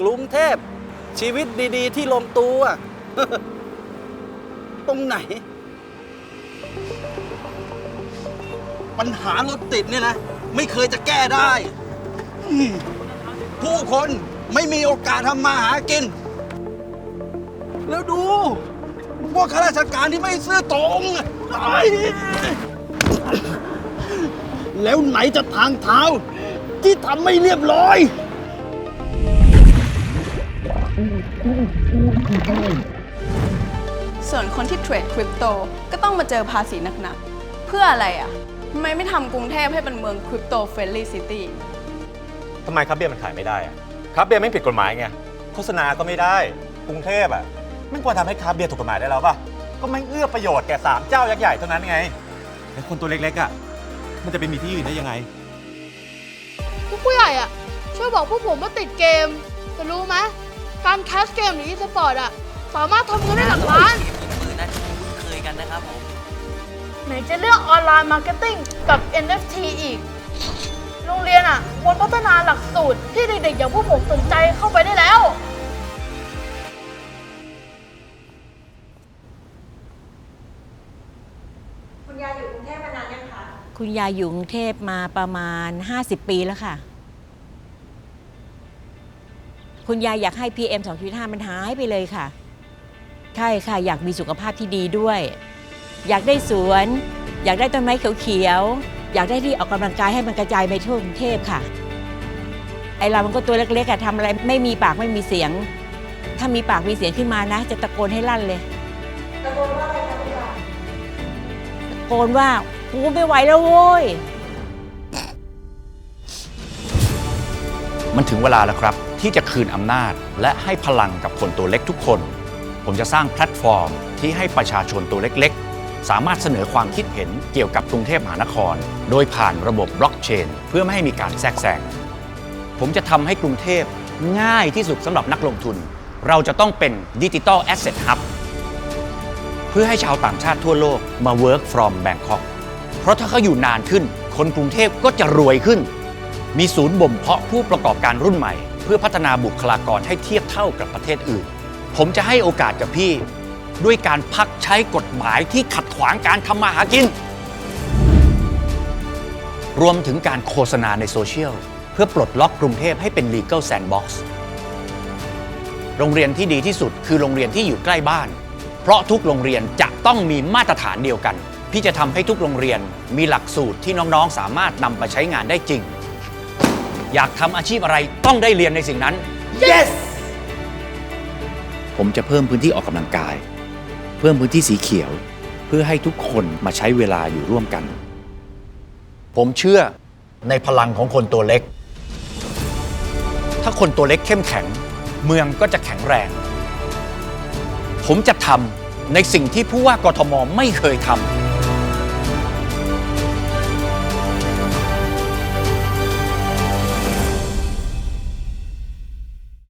กรุงเทพ ชีวิตดีๆ ที่ลงตัว ตรงไหน ปัญหารถติดเนี่ยนะ ไม่เคยจะแก้ได้อืมผู้คนไม่มีโอกาสทำมาหากิน แล้วดู พวกข้าราชการที่ไม่ซื่อตรงไอ้แล้วไหนจะทางเท้า ที่ทำไม่เรียบร้อย ส่วนคนที่เทรดคริปโตก็ต้องมาเจอภาษีหนักๆ เพื่ออะไรอะทำไมไม่ทำกรุงเทพให้เป็นเมืองคริปโตเฟรนลี่ซิตี้ทำไมครับเบียร์มันขายไม่ได้อะครับเบียร์ไม่ผิดกฎหมายไง โฆษณาก็ไม่ได้ กรุงเทพอะไม่ควรทำให้ครับเบียร์ถูกกฎหมายได้แล้วป่ะ ก็ไม่เอื้อประโยชน์แก่สามเจ้ายักษ์ใหญ่เท่านั้นไง แล้วคนตัวเล็กๆอะ มันจะไปมีที่อื่นได้ยังไง ผู้ใหญ่อะ ช่วยบอกพวกผมว่าติดเกม แต่รู้ไหม การแคสเกมหรืออีสปอร์ตอะสามารถทำเงินได้หลักล้านมือนะคุ้นเคยกันนะครับผม ไหนจะเรื่องออนไลน์มาร์เก็ตติ้งกับ NFT อีก โรงเรียนอะควรพัฒนาหลักสูตรที่เด็กๆอย่างพวกผมสนใจเข้าไปได้แล้ว คุณยายอยู่กรุงเทพมานานยังคะ คุณยายอยู่กรุงเทพมาประมาณ 50 ปีแล้วค่ะ คุณยายอยากให้ PM 2.5 มันหายไปเลยค่ะ ใช่ค่ะ อยากมีสุขภาพที่ดีด้วย อยากได้สวน อยากได้ต้นไม้เขียวๆ อยากได้ที่ออกกำลังกายให้มันกระจายไปทั่วกรุงเทพค่ะ ไอเรามันก็ตัวเล็กๆอะทำอะไรไม่มีปากไม่มีเสียง ถ้ามีปากมีเสียงขึ้นมานะ จะตะโกนให้ลั่นเลย ตะโกนว่าอะไรคะคุณยายตะโกนว่ากูไม่ไหวแล้วโว้ย มันถึงเวลาแล้วครับ ที่จะคืนอำนาจ และให้พลังกับคนตัวเล็กทุกคน ผมจะสร้างแพลตฟอร์มที่ให้ประชาชนตัวเล็กๆ สามารถเสนอความคิดเห็นเกี่ยวกับกรุงเทพมหานคร โดยผ่านระบบบล็อกเชน เพื่อไม่ให้มีการแทรกแซงผมจะทำให้กรุงเทพง่ายที่สุดสำหรับนักลงทุน เราจะต้องเป็นดิจิ t a ลแอสเซทฮับเพื่อให้ชาวต่างชาติทั่วโลกมา work from Bangkok เพราะถ้าเขาอยู่นานขึ้น คนกรุงเทพก็จะรวยขึ้น มีศูนย์บ่มเพาะผู้ประกอบการรุ่นใหม่ เพื่อพัฒนาบุคลากรให้เทียบเท่ากับประเทศอื่น ผมจะให้โอกาสกับพี่ ด้วยการพักใช้กฎหมายที่ขัดขวางการทำมาหากิน รวมถึงการโฆษณาในโซเชียล เพื่อปลดล็อกกรุงเทพให้เป็น legal sandbox โรงเรียนที่ดีที่สุดคือโรงเรียนที่อยู่ใกล้บ้าน เพราะทุกโรงเรียนจะต้องมีมาตรฐานเดียวกัน พี่จะทำให้ทุกโรงเรียนมีหลักสูตรที่น้องๆ สามารถนำไปใช้งานได้จริง อยากทำอาชีพอะไรต้องได้เรียนในสิ่งนั้น yes ผมจะเพิ่มพื้นที่ออกกำลังกาย เพิ่มพื้นที่สีเขียว เพื่อให้ทุกคนมาใช้เวลาอยู่ร่วมกัน ผมเชื่อในพลังของคนตัวเล็ก ถ้าคนตัวเล็กเข้มแข็ง เมืองก็จะแข็งแรง ผมจะทำในสิ่งที่ผู้ว่ากทมไม่เคยทำ